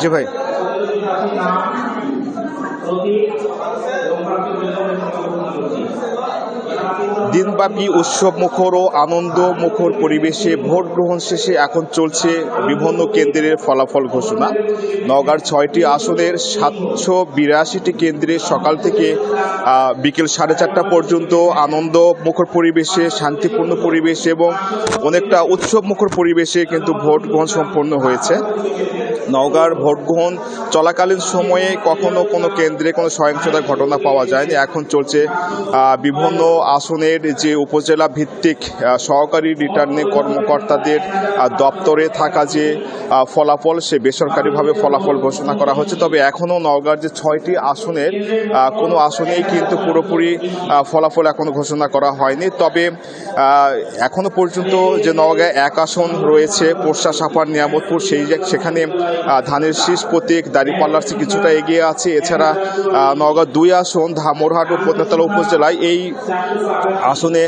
जी भाई। দিনব্যাপী উৎসব মুখর ও আনন্দ মুখর পরিবেশে ভোট গ্রহণ শেষে এখন চলছে বিভিন্ন কেন্দ্রের ফলাফল ঘোষণা। নওগাঁর ছয়টি আসনের সাতশো বিরাশিটি কেন্দ্রে সকাল থেকে বিকেল সাড়ে চারটা পর্যন্ত আনন্দ মুখর পরিবেশে, শান্তিপূর্ণ পরিবেশ এবং অনেকটা উৎসব মুখর পরিবেশে কিন্তু ভোট গ্রহণ সম্পন্ন হয়েছে। নওগাঁর ভোট গ্রহণ চলাকালীন সময়ে কখনো কোনো কেন্দ্রে কোনো সহিংসতার ঘটনা পাওয়া যায়নি। এখন চলছে বিভিন্ন আসনের যে উপজেলা ভিত্তিক সহকারী রিটার্নিং কর্মকর্তাদের দপ্তরে থাকা যে ফলাফল, সে বেসরকারিভাবে ফলাফল ঘোষণা করা হচ্ছে। তবে এখনও নওগাঁর যে ছয়টি আসনের কোনো আসনেই কিন্তু পুরোপুরি ফলাফল এখনও ঘোষণা করা হয়নি। তবে এখনও পর্যন্ত যে নওগাঁ এক আসন রয়েছে পোর্শা সাপার নিয়ামতপুর, সেই সেখানে ধানের শীষ প্রতীক, দাঁড়িপাল্লার কিছুটা এগিয়ে আছে। এছাড়া নওগাঁ দুই আসন, ধামরহাট ও উপজেলায় এই আসনে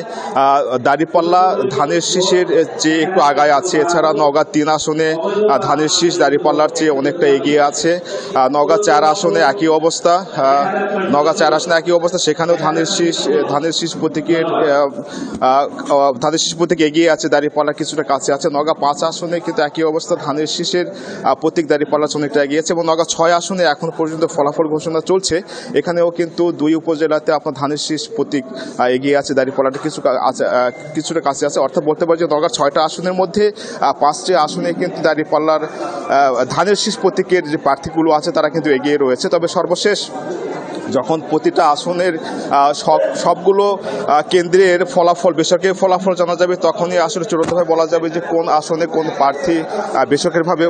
দাঁড়িপাল্লা, ধানের শীষের যে একটু আগায় আছে। এছাড়া নওগাঁ তিন আসনে ধানের শীষ দাঁড়িপাল্লার চেয়ে অনেকটা এগিয়ে আছে। নওগাঁ চার আসনে একই অবস্থা। নওগাঁ চার আসনে একই অবস্থা। সেখানেও ধানের শীষ ধানের শীষ প্রতীকের ধানের শীষ প্রতীক এগিয়ে আছে। দাঁড়িপাল্লা কিছুটা কাছে আছে। নওগাঁ পাঁচ আসনে কিন্তু একই অবস্থা। ধানের শীষের প্রতীক দাঁড়িপাল্লা অনেকটা এগিয়ে আছে এবং নওগাঁ ছয় আসনে এখন পর্যন্ত ফলাফল ঘোষণা চলছে। এখানেও কিন্তু দুই উপজেলাতে আপনার ধানের শীষ প্রতীক এগিয়ে আছে। দাঁড়িপাল্লাটা কিছু কিছুটা কাছে আছে। অর্থাৎ বলতে পারি যে দরকার ছয়টা আসনের মধ্যে পাঁচটি আসনে কিন্তু দাঁড়িয়ে পাল্লার ধানের শীষ প্রতীকের যে প্রার্থীগুলো আছে, তারা কিন্তু এগিয়ে রয়েছে। তবে সর্বশেষ যখন প্রতিটা আসনের সব, সবগুলো কেন্দ্রের ফলাফল, বেসরকারি ফলাফল জানা যাবে, তখনই আসলে চূড়ান্তভাবে বলা যাবে যে কোন আসনে কোন প্রার্থী বেসরকারিভাবে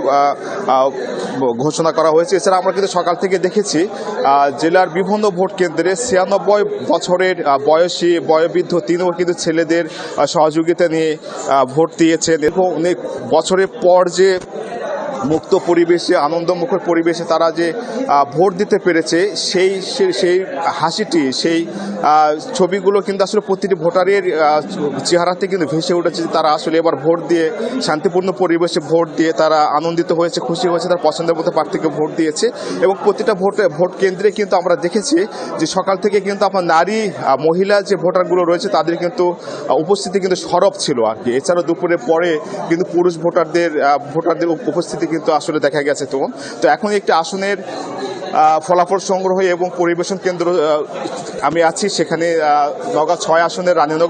ঘোষণা করা হয়েছে। এছাড়া আমরা কিন্তু সকাল থেকে দেখেছি জেলার বিভিন্ন ভোট কেন্দ্রে ছিয়ানব্বই বছরের বয়সী, বয়োবৃদ্ধ তিনিও কিন্তু ছেলেদের সহযোগিতা নিয়ে ভোট দিয়েছেন। এবং অনেক বছরের পর যে মুক্ত পরিবেশে, আনন্দমুখর পরিবেশে তারা যে ভোট দিতে পেরেছে, সেই, সেই- হাসিটি, সেই ছবিগুলো কিন্তু আসলে প্রতিটি ভোটারের চেহারাতে কিন্তু ভেসে উঠেছে তারা আসলে এবার ভোট দিয়ে, শান্তিপূর্ণ পরিবেশে ভোট দিয়ে তারা আনন্দিত হয়েছে, খুশি হয়েছে, তার পছন্দের মতো প্রার্থীকে ভোট দিয়েছে এবং প্রতিটা ভোটে, ভোট কেন্দ্রে কিন্তু আমরা দেখেছি যে সকাল থেকে কিন্তু আপনার নারী মহিলা যে ভোটারগুলো রয়েছে তাদের কিন্তু উপস্থিতি কিন্তু সরব ছিল আর কি। এছাড়াও দুপুরে পরে কিন্তু পুরুষ ভোটারদের ভোটারদের উপ- উপস্থিতি কিন্তু আসলে দেখা গেছে তো। তো এখন একটি আসনের ফলাফল সংগ্রহ এবং পরিবেশন কেন্দ্র আমি আছি সেখানে নগা ছয় আসনের রানীনগর